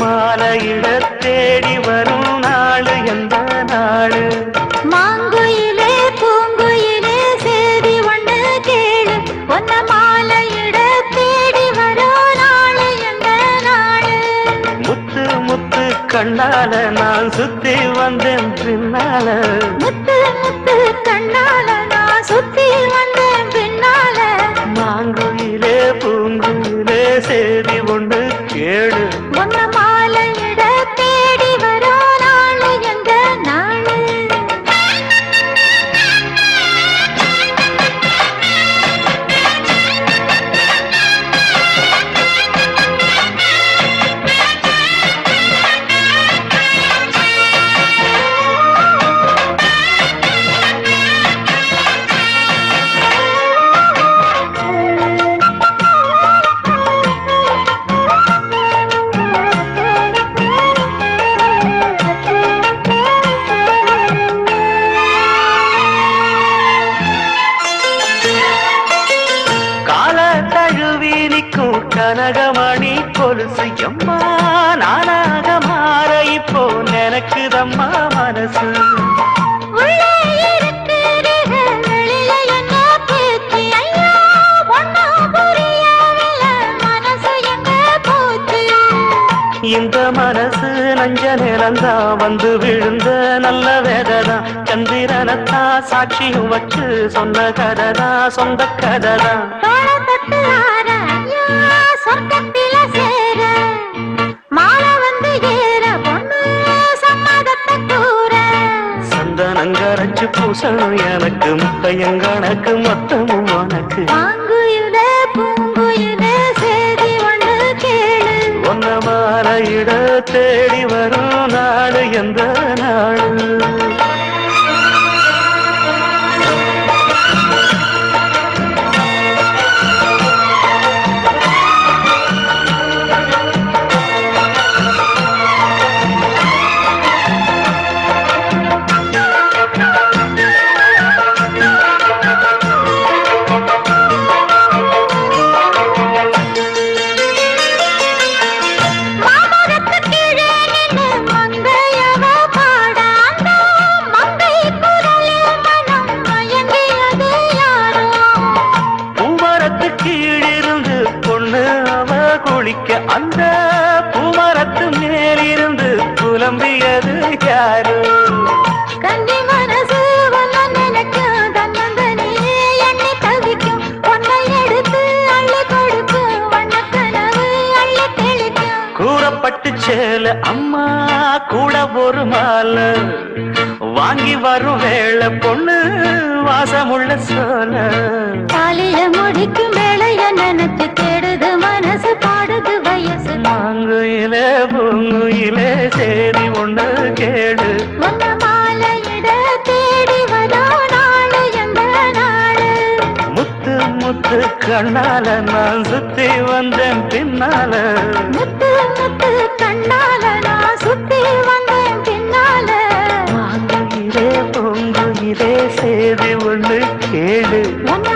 மால இட தேடி வரும் நாள் எந்த நாள்? மாங்குயிலே பூங்குயிலே சேதி ஒன்று கேளு. ஒன்ன மால இட தேடி வரும் நாள் எந்த நாள்? முத்து முத்து கண்ணால நான் சுத்தி வந்தேன் பின்னால. முத்து முத்து கண்ணால கனகமணி கொலுசு எம்மா நானாக மாற இப்போ நினைக்குதம்மா மனசு? இந்த மனசு நஞ்ச நிலந்தா வந்து விழுந்த நல்ல வேததான் சந்திரனத்தான் சாட்சியும் வச்சு சொன்ன கதைதான் சொந்த கதைதான். பூசணும் எனக்கு முத்தையங்கணக்கு மொத்தமும் உனக்கு. ஒன்ன மாலையிட தேடி வரும் நாடு எந்த நாடு குளிக்க அந்த பூமரத்து மேலிருந்து புலம்பியது யாரு. கூறப்பட்டு சேல அம்மா கூட ஒரு மாலை. வாங்கி வரும் வேளை பொண்ணு வாசமுள்ள சோல தாலிய முடிக்கும் வேளைய நினைச்சு தேடுது முத்து கண்ணால நான் சுத்தி வந்தேன் பின்னால. முத்து முத்து கண்ணால நான் சுத்தி வந்தேன் பின்னால மாங்குயிலே பூங்குயிலே சேதி ஒண்ணு கேடு உன்ன